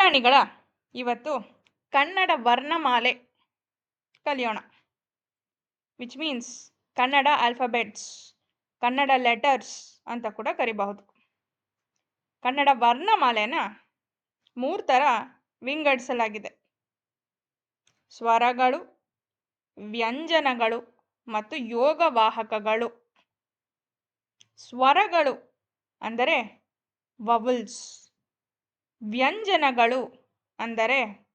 ಪುಟಾಣಿಗಳ ಇವತ್ತು ಕನ್ನಡ ವರ್ಣಮಾಲೆ ಕಲಿಯೋಣ. Which means Kannada alphabets Kannada letters ಅಂತ ಕೂಡ ಕರಿಬಹುದು. ಕನ್ನಡ ವರ್ಣಮಾಲೆನ ಮೂರು ಥರ ವಿಂಗಡಿಸಲಾಗಿದೆ. ಸ್ವರಗಳು, ವ್ಯಂಜನಗಳು ಮತ್ತು ಯೋಗವಾಹಕಗಳು. ಸ್ವರಗಳು ಅಂದರೆ ವವಲ್ಸ್ ವ್ಯಂಜನಗಳು ಅಂದರೆ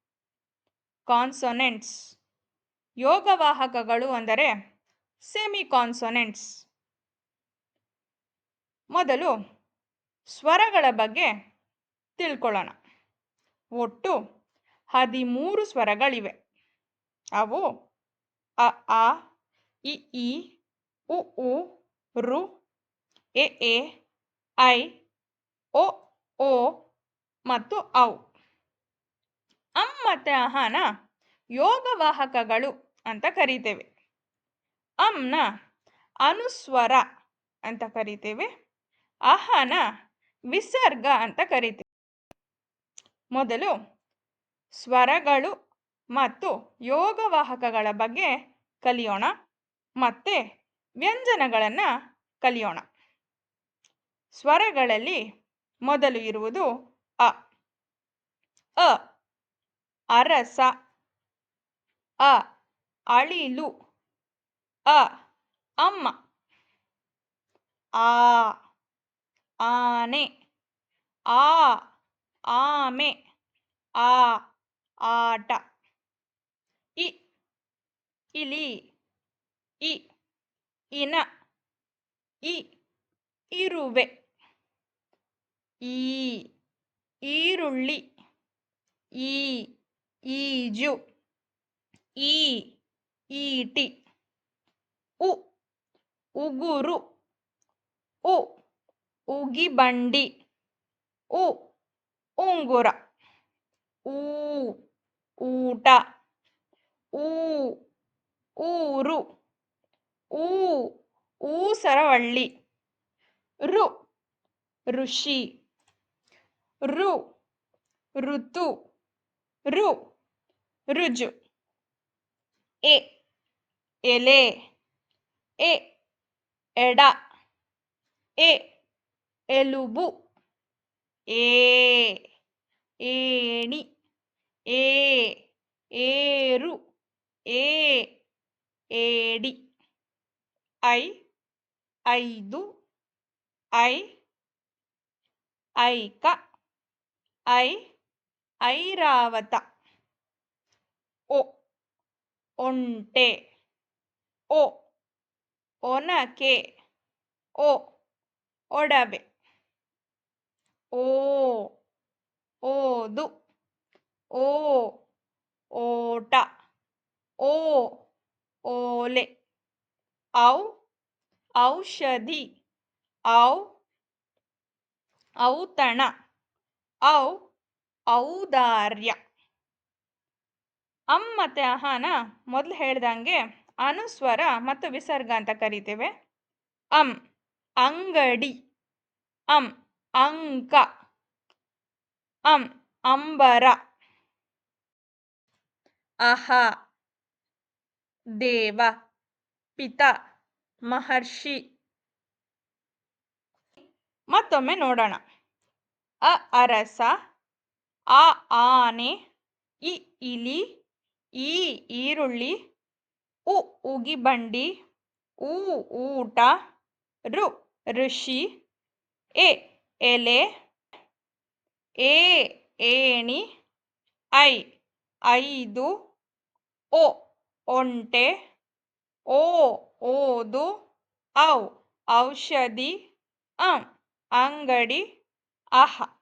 ಕಾನ್ಸೊನೆಂಟ್ಸ್. ಯೋಗವಾಹಕಗಳು ಅಂದರೆ ಸೆಮಿ ಕಾನ್ಸೊನೆಂಟ್ಸ್ ಮೊದಲು ಸ್ವರಗಳ ಬಗ್ಗೆ ತಿಳ್ಕೊಳ್ಳೋಣ. ಒಟ್ಟು ಹದಿಮೂರು ಸ್ವರಗಳಿವೆ. ಅವು ಅ, ಆ, ಇ, ಈ, ಉ ಉ, ರು, ಎ ಎ, ಐ ಒ ಓ ಮತ್ತು ಔ ಅಂ ಮತ್ತು ಅಹನ ಯೋಗವಾಹಕಗಳು ಅಂತ ಕರಿತೇವೆ. ಅಮ್ನ ಅನುಸ್ವರ ಅಂತ ಕರಿತೇವೆ. ಅಹನ ವಿಸರ್ಗ ಅಂತ ಕರಿತೇವೆ. ಮೊದಲು ಸ್ವರಗಳು ಮತ್ತು ಯೋಗವಾಹಕಗಳ ಬಗ್ಗೆ ಕಲಿಯೋಣ. ಮತ್ತೆ ವ್ಯಂಜನಗಳನ್ನು ಕಲಿಯೋಣ. ಸ್ವರಗಳಲ್ಲಿ ಮೊದಲು ಇರುವುದು ಅ ಅ ಅರಸ ಅ ಅಳಿಲು ಅ ಅಮ್ಮ ಆ ಆನೆ ಆ ಆಮೆ ಆ ಆಟ ಇ ಇಲಿ ಇ ಇನ ಇ ಇರುವೆ ಈ ಈರುಳ್ಳಿ, ಈ, ಈಜು, ಈ, ಈಟಿ, ಉ, ಉಗುರು, ಉ, ಉಗಿಬಂಡಿ, ಉ, ಉಂಗುರ, ಊ, ಊಟ, ಊ, ಊರು, ಊ, ಊಸರವಳ್ಳಿ ಋಷಿ. ರು ಋತು ರು ರುಜು ಎ ಎಲೆ ಎ ಎಡ ಎ ಎಲುಬು ಏ ಏಣಿ ಏ ಏರು ಏ ಏಡಿ ಐ ಐದು ಐ ಐಕ ಐ, ಐರಾವತ. ಒ, ಒಂಟೆ. ಒ, ಒನಕೆ. ಒ, ಒಡವೆ. ಓ ಓದು. ಓ ಓಟ. ಓ ಓಲೆ. ಔ, ಔಷಧಿ. ಔ, ಔತಣ. ಔ, ಔದಾರ್ಯ. ಅಂ ಮತ್ತು ಅಹನ ಮೊದಲು ಹೇಳ್ದಂಗೆ ಅನುಸ್ವರ ಮತ್ತು ವಿಸರ್ಗ ಅಂತ ಕರಿತೇವೆ. ಅಂ, ಅಂಗಡಿ. ಅಂ, ಅಂಕ. ಅಂ, ಅಂಬರ. ಅಹ, ದೇವ. ಪಿತ, ಮಹರ್ಷಿ. ಮತ್ತೊಮ್ಮೆ ನೋಡೋಣ. ಅ ಅರಸ ಆ ಆನೆ, ಇ ಇಲಿ ಈ ಈರುಳ್ಳಿ, ಉ ಉಗಿಬಂಡಿ ಊ ಊಟ, ರು ಋಷಿ, ಎ ಎಲೆ, ಎ ಏಣಿ, ಐ ಐದು, ಒ ಒಂಟೆ ಓ ಓದು, ಔ ಔಷಧಿ, ಅಂ ಅಂಗಡಿ, ಅಹ.